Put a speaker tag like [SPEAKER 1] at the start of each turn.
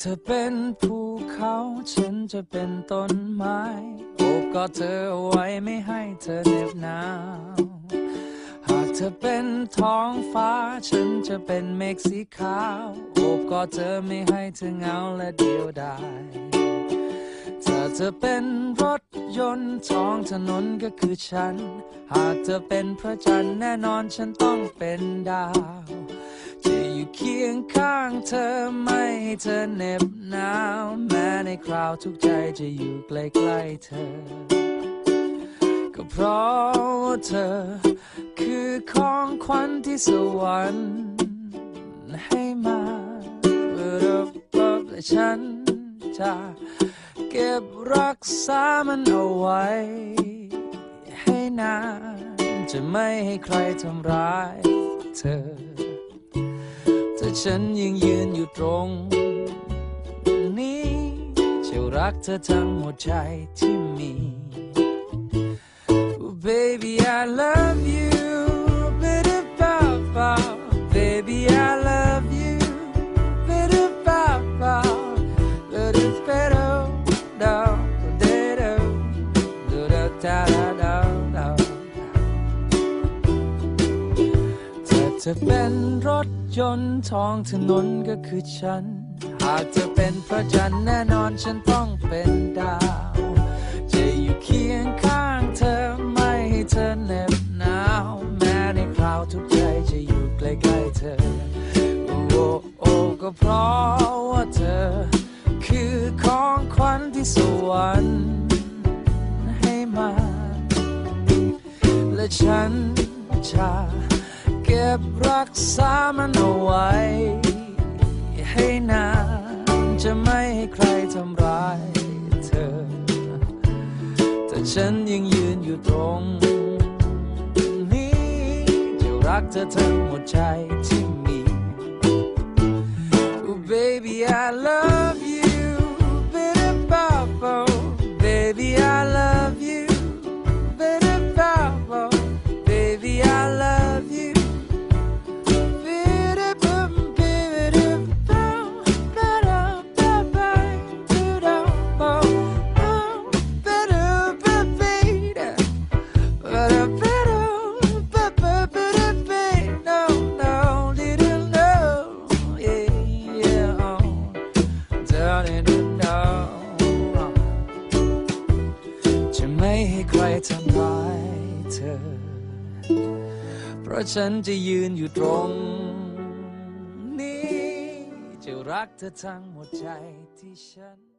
[SPEAKER 1] เธอเป็นภูเขา ฉันจะเป็นต้นไม้ โอบกอดเธอเอาไว้ไม่ให้เธอเหน็บหนาว เธอเป็นท้องฟ้า ฉันจะเป็นเมฆสีขาวโอบกอดเธอไม่ให้เธอเหงาและเดียวดายถ้าเธอเป็นรถยนต์ท้องถนนก็คือฉัน หากเธอเป็นพระจันทร์แน่นอนฉันต้องเป็นดาวจะอยู่เคียงข้างเธอไม่ให้เธอเหน็บหนาว แม้ในคราวทุกใจจะอยู่ใกล้ๆเธอ ก็เพราะเธอ คือของขวัญที่สวรรค์ให้มาเพื่อรบรับและฉันจะเก็บรักษามันเอาไว้ ให้นานจะไม่ให้ใครทำร้ายเธอ ถ้าฉันยังยืนอยู่ตรงนี้จะรักเธอทั้งหัวใจที่มี Oh, baby, I love you. ธอเป็นรถยนต์ท้องถนนก็คือฉัน หากเธอเป็นพระจันทร์แน่นอนฉันต้องเป็นดาว จะอยู่เคียงข้างเธอไม่ให้เธอเหน็บหนาว แม้ในคราวทุกใจจะอยู่ใกล้ๆเธอ โอ้โอ้ก็เพราะว่าเธอ คือของขวัญที่สวรรค์ให้มา และฉันจะ เก็บรักษามันเอาไว้ ให้นานจะไม่ให้ใครทำร้ายเธอ แต่ฉันยังยืนอยู่ตรงนี้ จะรักเธอทั้งหัวใจที่มี Oh baby I love down and down จะไม่ให้ใครทำร้ายเธอ เพราะฉันจะยืนอยู่ตรงนี้ จะรักเธอทั้งหมดใจที่ฉัน